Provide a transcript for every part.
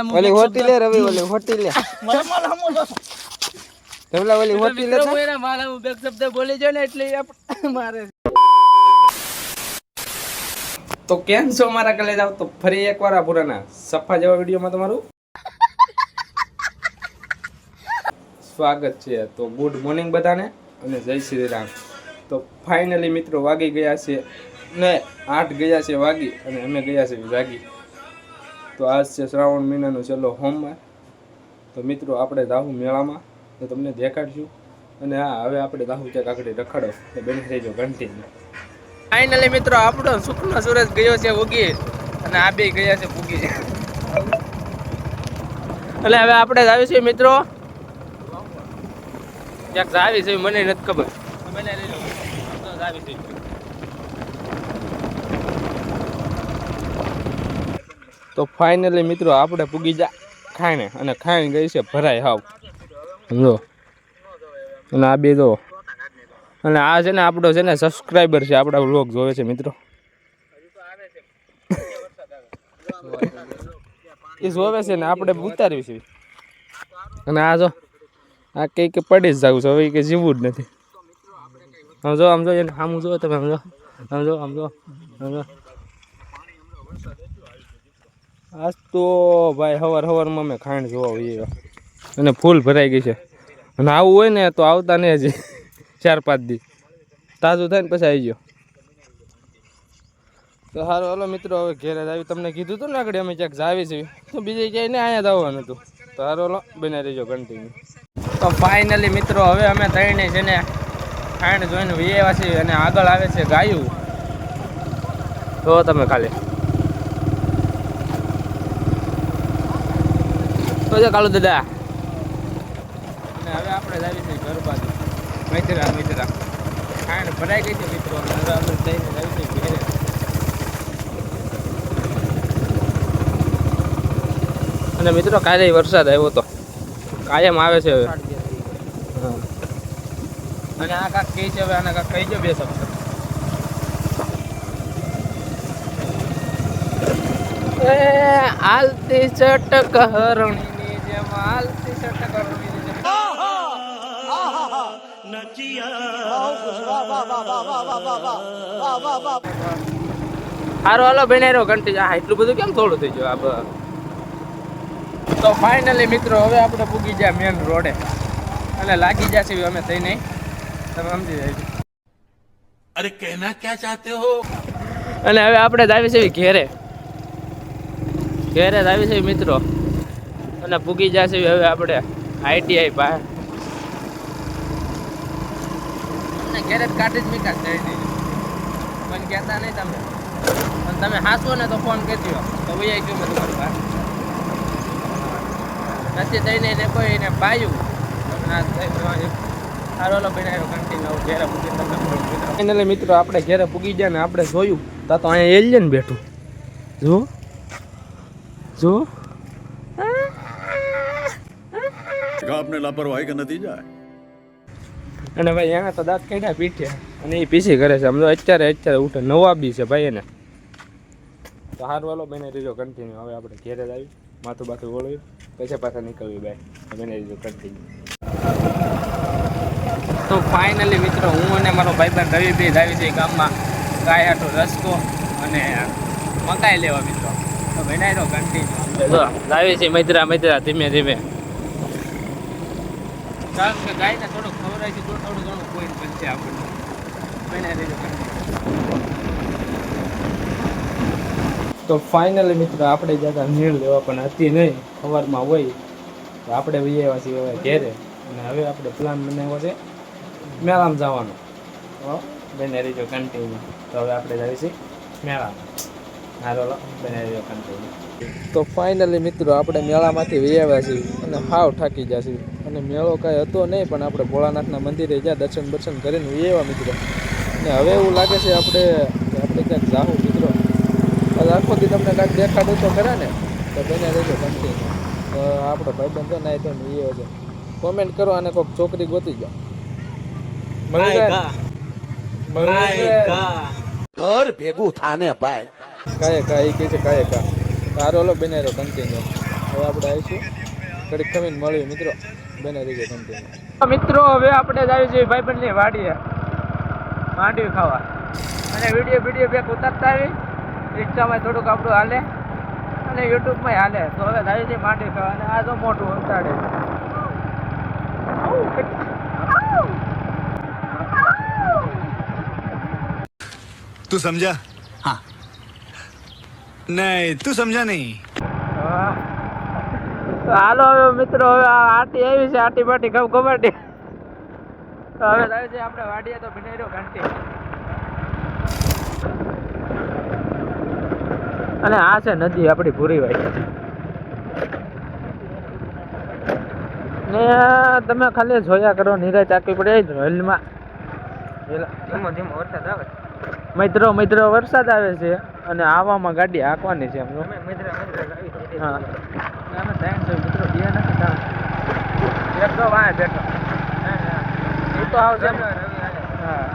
ઓલી હોટી લે રવિ ઓલી હોટી લે. મને માલ હમો જોશો રમલા ઓલી હોટી લે મિત્રો એના મારા હું બે શબ્દ બોલી જાઉં ને એટલે મારે. તો કેમ છો મારા કલે જાવ તો ફરી એકવાર આ પુરાના સફા જેવા વિડીયોમાં તમારું સ્વાગત છે. તો ગુડ મોર્નિંગ બધાને અને જય શ્રી રામ. તો ફાઇનલી મિત્રો વાગી ગયા છે ને આઠ ગયા છે વાગી અને અમે ગયા છે જાગી તો આજ છે શ્રાવણ મહિનાનો છેલ્લો હોમમાં તો મિત્રો, આપણે દાહુ મેળામાં તો તમને દેખાડશું. અને હા, હવે આપણે દાહુ ત્યાં આગળ રખડો. તો બની જાવ કન્ટિન્યુ ફાઇનલી મિત્રો, આપણો સુખનો સૂરજ ગયો છે ઉગી. અને આ બે ગયા છે ભૂગી. એટલે હવે આપણે આવી છીએ મિત્રો. ક્યાંક આવી છે મને નથી ખબર મને રહેજો. તો જ ફાઇનલી મિત્રો આપણે પૂગી જા ખાઈને અને ખાઈને ગઈ છે ભરાય હાવ. સમજો અને આ બે જો. અને આ છે ને આપણો છે ને સબસ્ક્રાઈબર છે, આપણા વ્લોગ જોવે છે મિત્રો. એ જોવે છે ને આપણે ઉતાર્યું છે. અને આ જો આ કંઈક પડી જ જવું છે, હવે કે જીવવું જ નથી. આમ જો આમ જો, એને સામું જો તમે આમ જો. આમ જો આમ જો આમ જો. આજ તો ભાઈ હવાર હવારમાં અમે ખાંડ જોવા હોઈએ. અને ફૂલ ભરાઈ ગઈ છે. અને આવું હોય ને તો આવતા નહીં હજી ચાર પાંચ દી. તાજું થાય ને પછી આવી ગયો. તો સારું હાલો મિત્રો, હવે ઘેરે જ આવી. તમને કીધું હતું ને આગળ અમે ક્યાંક જાવી છીએ તો બીજે ક્યાંય ને અહીંયા જ આવવાનું હતું તો સારું હાલો બને રહીજો કન્ટિન્યુ તો ફાઇનલી મિત્રો, હવે અમે ત્રણે છે ને ખાંડ જોઈને વિયેવા છીએ અને આગળ આવે છે ગાયું. તો તમે ખાલી. તો જો કાલુ દાદા. હવે આપણે જ આવી છીએ ઘર બાજુ. મૈત્રા મૈત્રા. ખાંડ ભરાઈ ગઈ છે મિત્રો. હવે આપણે જઈને જ આવી છીએ ઘેરે. અને મિત્રો કાલે વરસાદ આવ્યો હતો કાયમ આવે છે હવે. અને આ કાંક કહે છે હવે આના કાંક કહી દો બે શબ્દ. એ આલતી ચટક હરણીની કમાલ ટી શર્ટ કરવું દીધી સારું હાલો બેનેરો ઘંટી આ એટલું બધું કેમ થોડું થઈ ગયું? આ તો ફાઇનલી મિત્રો હવે આપણે પૂગી જાય મેન રોડે અને લાગી જશે અમે થઈ નહીં. તમે સમજી જાય અરે કહેના ક્યાં ચાહતે હો? અને હવે આપણે જ આવી છે ઘેરે. ઘેરે દાવી છે મિત્રો. અને ભૂગી જશે હવે આપણે આઈટીઆઈ પાસે. ઘેરે જ કાઢી જ મીકા થઈ પણ કહેતા નહીં તમે. પણ તમે હાસો ને તો ફોન કરી દો તો ભાઈ ગયું બધું મારી પાસે. નથી થઈને એને કોઈ એને પાયું. ફાઇનલી મિત્રો આપણે ઘેરે પૂગી ગયા ને આપણે જોયું. તા તો અહીંયા એલિયન બેઠું. જો. જો. ટકા આપને લાપરવાહી કે નતીજા અને ભાઈ એના તો દાંત કાઢ્યા પીઠ્યા અને એ પીસી કરે છે. સમજો અત્યારે અત્યારે ઉઠે. નવા બી છે ભાઈ એને. તો હાર વાલો બને રીજો કન્ટિન્યુ હવે આપણે ઘેરે જ આવી. માથું બાથું ઓળવી પછી પાછા નીકળવી ભાઈ બેને રીજો કન્ટિન્યુ તો ફાઇનલી મિત્રો હું અને મારો ભાઈબંધ રવિભાઈ આવી છે ગામમાં. ગાય હાટો રસ્તો અને મકાઈ લેવા મિત્રો. તો બનાવી દો કન્ટિન્યુ લાવી છે મૈત્રા મૈત્રા ધીમે ધીમે. કારણ કે ગાયને થોડુંક ખવડાય છે, તો થોડું ઘણું કોઈ બનશે આપણને. બનાવી દેજો તો ફાઇનલી મિત્રો, આપણે જતા નીળ લેવા પણ હતી નહીં, સવારમાં હોય, તો આપણે વૈયા છીએ હવે ઘેરે. અને હવે આપણે પ્લાન બનાવ્યો છે, મેળામાં જવાનો. તો બને રહીજો કન્ટિન્યુ તો હવે આપણે જઈશું મેળામાં. રહીજો તો ફાઇનલી મિત્રો, આપણે મેળામાંથી વૈયા છીએ અને હાવ થાકી છીએ. અને મેળો કાંઈ હતો નહીં પણ આપણે ભોળાનાથના મંદિરે જ્યાં દર્શન બર્શન કરીને એવા મિત્રો. અને હવે એવું લાગે છે આપણે આપણે ક્યાંક જાવું મિત્રો. આખો દી તમને કાંઈક દેખાડું તો ખરા ને? તો બને રહેજો કન્ટિન્યુ તો આપણો ભાઈબંધ ને તો એ હશે કોમેન્ટ કરો અને કોઈક છોકરી ગોતી જાઓ. ઘર ભેગું થાને ભાઈ. કાય કા એ કહે છે કાય કા. તારો લો બને રહ્યો કન્ટિન્યુ હવે આપણે આવીશું. ઘડીક ખમીને મળીએ મિત્રો. મિત્રો હવે આપણે જ આવી જઈએ ભાઈબંધની વાડીએ. માંડવી ખાવા. અને વીડિયો વીડિયો બેક ઉતારતા આવી. રિક્ષામાં થોડુંક આપણું હાલે. અને યુટ્યુબમાં હાલે. તો હવે જાય છે માંડવી ખાવા. અને આ તો મોટું ઉતારે. તું સમજા? હા. નહીં તું સમજા નહીં. હાલો હવે મિત્રો હવે આટી આવી છે આટી પાટી ગમાટી તો હવે થાય છે આપણે વાડીએ તો ભીનેરો ઘંટી. અને આ છે નદી આપણી પૂરી વાડી. ને તમે ખાલી જોયા કરો નીરજ ચાકી પડે હેલમાં ધીમો ધીમો વરસાદ આવે. મિત્રો મિત્રો વરસાદ આવે છે અને આવામાં ગાડી હાંકવાની છે એમનું. હા. અમે ત્રણ છે મિત્રો બે નથી ત્રણ એક તો વાંહે બેઠો એ તો આવશે એમ. રવિ, રવિ હાલે. હા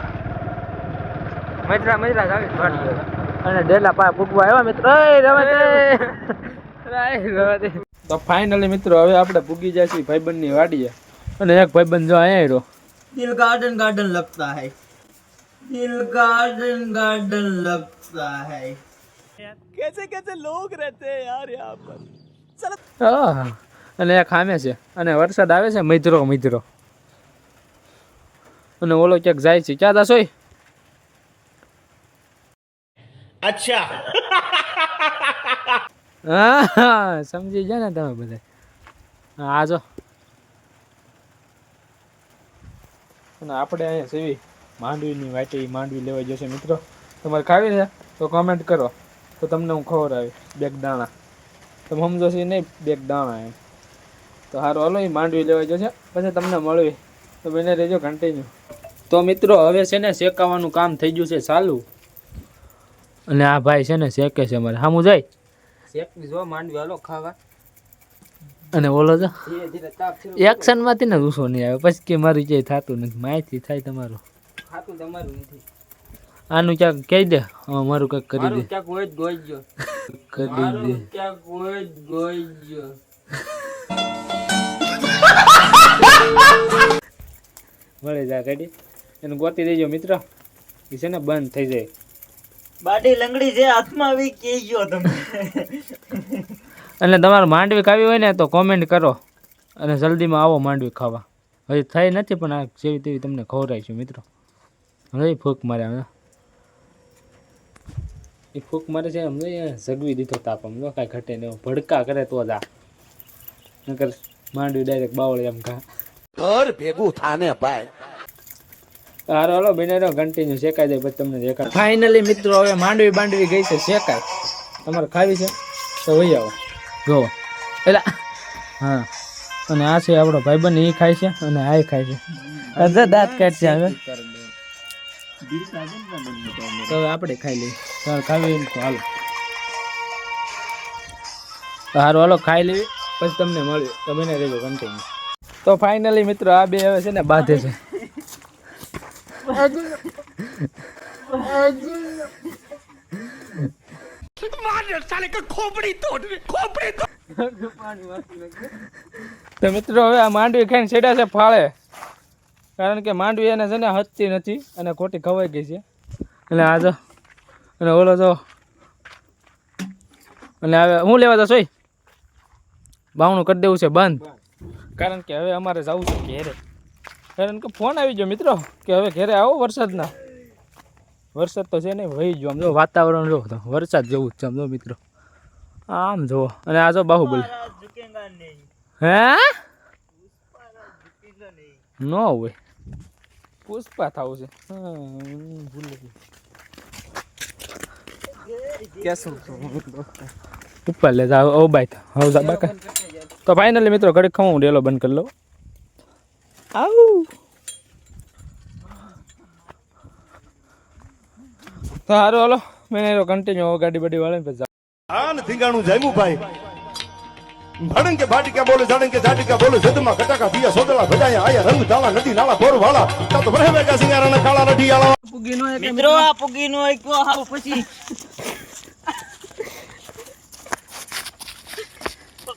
મિત્રા મિત્રા જ આવી વાડીએ. અને ડેલા પા પૂગવા આવ્યા મિત્રો એ રમતે તો ફાઇનલી મિત્રો હવે આપણે પૂગી જાય છીએ ભાઈબંધની વાડીએ અને એક ભાઈબંધ જો અહીંયા રહ્યો दिल गार्डन गार्डन लगता है दिल गार्डन गार्डन लगता है આહ, અને ખામે છે. અને વરસાદ આવે છે મિત્રો મિત્રો અને ઓલો ક્યાંક જાય છે. ક્યાં દાસોય અચ્છા. હા સમજી ગયા ને તમે બધા. હા આ જો. અને આપણે અહીંયા સેવી માંડવીની વાટી માંડવી લેવા જશે મિત્રો. તમારે ખાવી છે? તો કમેન્ટ કરો. તો તમને હું ખબર આવી. બેગ દાણા. તમે સમજો છો નહીં બેગ દાણા એમ તો સારું હાલો એ માંડવી લેવા જશે પછી તમને મળવી. તો બને રહેજો કન્ટિન્યુ તો મિત્રો હવે છે ને શેકાવાનું કામ થઈ ગયું છે ચાલુ. અને આ ભાઈ છે ને શેકે છે મારે સામું જાય. શેકવી જો માંડવી હાલો ખાવા. અને બોલો તો તાપ એક્શનમાંથી ને રૂસો નહીં આવે. પછી કે મારું ક્યાંય થતું નથી. માહિતી થાય તમારું. થતું તમારું નથી. આનું ક્યાંક કહી દે. મારું કંઈક કરી દે. ક્યાંક હોય જ ગોઈ ગયો કરી દે. ક્યાંક હોય જ ગોઈ ગયો મળે જા કાઢી એને ગોતી દેજો મિત્ર. એ છે ને બંધ થઈ જાય. બાટી લંગડી છે હાથમાં આવી કે ગયો તમે. એટલે તમારે માંડવી ખાવી હોય ને તો કોમેન્ટ કરો. અને જલ્દીમાં આવો માંડવી ખાવા. હજી થઈ નથી પણ આ જેવી તેવી તમને ખવડાવીશું મિત્રો. હવે ફૂક મારે હવે. એ ફૂંક મારે છે અમને જગવી દીધો તાપ. અમને કાંઈ ઘટે ને ભડકા કરે તો જ આ. નકર માંડવી ડાયરેક્ટ બાવળી એમ ખા ઘર ભેગું થાને ભાઈ. હારો હાલો બેને રહ્યો કન્ટિન્યુ શેકાઈ જાય પછી તમને દેખાડ. ફાઇનલી મિત્રો હવે માંડવી બાંડવી ગઈ છે શેકાય. તમારે ખાવી છે? તો વહી આવો. જો એટલે હા. અને આ છે આપણો ભાઈબંધ એ ખાય છે અને આ ખાય છે. અરે દાંત કાઢશે હવે. તો આપણે ખાઈ લઈએ. ખાવી તો હાલો. તો સારું હાલો ખાઈ લેવી પછી તમને મળ્યું તમે ને રહેજો કન્ટિન્યુ તો ફાઇનલી મિત્રો આ બે હવે છે ને બાંધે છે. તો મિત્રો હવે આ માંડવી ખાઈને છેડા છે ફાળે. કારણ કે માંડવી એને છે ને હચતી નથી અને ખોટી ખવાઈ ગઈ છે. એટલે આ જો અને ઓલો જો અને હવે હું લેવા જશો બાવણું કરી દેવું છે બંધ. કારણ કે હવે અમારે જવું છે ઘેરે. કારણ કે ફોન આવી ગયો મિત્રો કે હવે ઘેરે આવો વરસાદના. વરસાદ તો છે નહીં વહી ગયો. આમ જો વાતાવરણ જો તો વરસાદ જેવું જ છે આમ જો મિત્રો. આમ જુઓ. અને આ જો બાહુબલી. હે? નો હોય. પુષ્પા થવું છે હા, હું ઉપર લે જા ઓ બાય હવે જા બાકા તો ફાઇનલી મિત્રો ઘડી ખાઉં હું ડેલો બંધ કરી લઉં આવું તો સારું હાલો. મેં કન્ટિન્યુ ગાડી બાડી વાળે પછી આન થીંગાણું જામ્યું ભાઈ. ભડંગ કે ભાટિકા બોલે જાડંગ જાટિકા બોલે જદમાં કટાકા પિયા સોદલા ભજાયા આયા રંગ ધાલા નદી નાળા ભોર વાળા. તા તો ભરે સિંગારાના કાળા રઢી આળા મિત્રો આ પુગીનો એક હાવ પછી.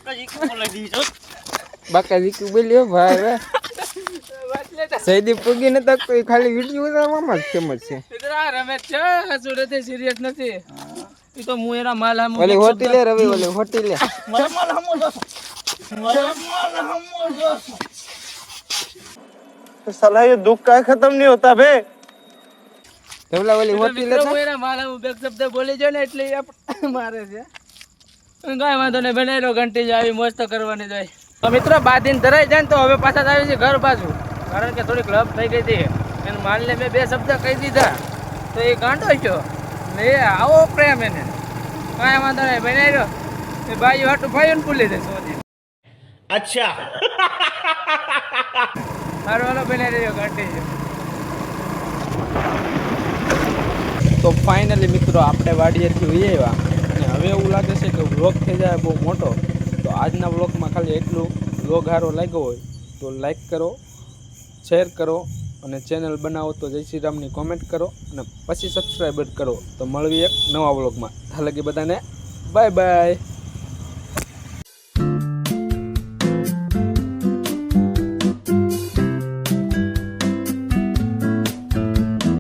પકજી બાકા દીકરી બોલ્યો ભાઈ સૈદી પૂગી ને તો ખાલી વીડિયો ઉતારવામાં જ ફેમસ છે? મિત્ર રમેશ છે નથી સિરિયસ નથી. એ તો હું એના માલ હામું ઓલી હોટી લે રવિ ઓલી હોટી લે મારા માલ હમો જોશો મારા માલ હમો જોશો साला ये दुख का खत्म नहीं होता बे ધવલા ઓલી હોટી લે હું એના માલ હામું બે શબ્દ બોલી જાય ને એટલે એ આપણે મારે છે કાંઈ વાંધો નહીં બનાવી લો ઘંટી જ આવી મોજ તો કરવાની જ હોય તો મિત્રો બાંધીને ધરાઈ જાય ને તો હવે પાછા જ આવી છે ઘર બાજુ કારણ કે થોડીક લપ થઈ ગઈ હતી એને માલને મેં બે શબ્દ કહી દીધા તો એ ગાંડો છો ને આવો પ્રેમ એને. કાંઈ વાંધો નહીં બનાવી રહ્યો. એ ભાઈ હાટું ભાઈ ને ભૂલી દે સોજી અચ્છા. મારો વાલો બનાવી રહ્યો ઘટી તો ફાઇનલી મિત્રો આપણે વાડીએથી ઉઈ આવ્યા. અને હવે એવું લાગે છે કે વ્લોગ થઈ જાય બહુ મોટો. તો આજના વ્લોગમાં ખાલી એટલું. વ્લોગ હારો લાગ્યો હોય તો લાઈક કરો શેર કરો અને ચેનલ બનાવો તો જય શ્રી રામની કોમેન્ટ કરો અને પછી સબસ્ક્રાઈબર કરો. તો મળવી એક નવા વ્લોગમાં હાલાકી બધાને બાય બાય